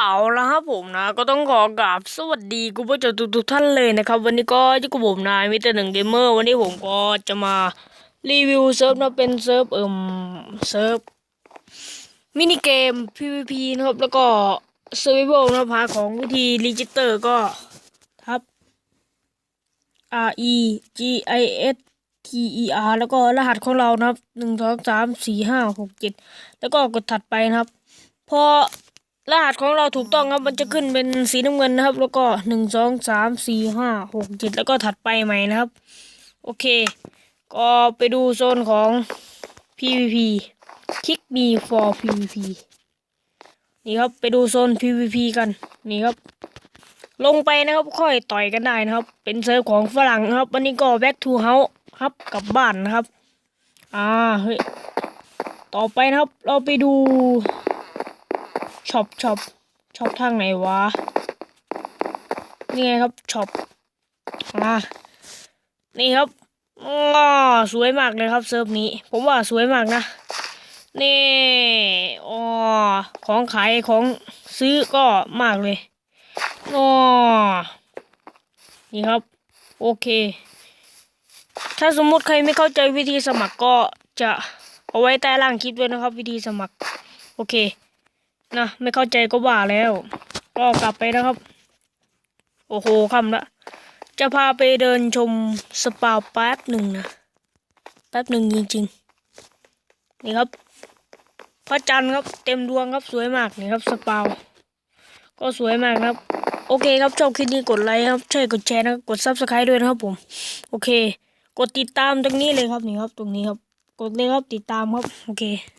เอาละครับผมนะ ก็ต้องขอกราบสวัสดีคุณผู้ชมทุกท่านเลยนะครับ วันนี้ก็อยู่กับผมนายมิสเตอร์หนึ่งเกมเมอร์วันนี้ผมก็จะมารีวิวเซิร์ฟนะเป็นเซิร์ฟเอิ่มเซิร์ฟมินิเกม PVP นะครับ แล้วก็เซอร์ไ a นะพาของวิธีรีจิสเตอร์ก็ทับ R E G I S T E R แล้วก็รหัสของเรานะครับหนึ่งสองสามสี่ห้าหกเจ็ดแล้วก็กดถัดไปนะครับ พอ รหัสของเราถูกต้องครับ มันจะขึ้นเป็นสีน้ำเงินนะครับ แล้วก็หนึ่งสองสามสี่ห้าหกเจ็ดแล้วก็ถัดไปใหม่นะครับ โอเค ก็ไปดูโซนของ PVP Kick me for PVP นี่ครับไปดูโซน PVP กันนี่ครับ ลงไปนะครับค่อยต่อยกันได้นะครับ เป็นเซิร์ฟของฝรั่งครับวันนี้ก็ back to house ครับกลับบ้านนะครับ อ่าเฮ้ยต่อไปนะครับ เราไปดู ช็อปช็อปช็อปทางไหนวะ นี่ไงครับช็อปอ่านี่ครับอ๋อสวยมากเลยครับเซิร์ฟนี้ ผมว่าสวยมากนะ นี่อ๋อของขายของซื้อก็มากเลยอ๋อนี่ครับ โอเค ถ้าสมมุติใครไม่เข้าใจวิธีสมัครก็จะเอาไว้ใต้ล่างคลิปด้วยนะครับ วิธีสมัคร โอเค นะไม่เข้าใจก็ว่าแล้ว ก็กลับไปนะครับ โอ้โหคำละ จะพาไปเดินชมสปาแป๊บหนึ่งนะ แป๊บหนึ่งจริงๆ นี่ครับพระจันทร์ครับเต็มดวงครับสวยมากนี่ครับสปาวก็สวยมากครับ โอเคครับชอบคลิปนี้กดไลค์ครับช่วยกดแชร์นะกดซับสไครต์ด้วยนะครับผม โอเค กดติดตามตรงนี้เลยครับนี่ครับตรงนี้ครับ กดเลยครับติดตามครับ โอเค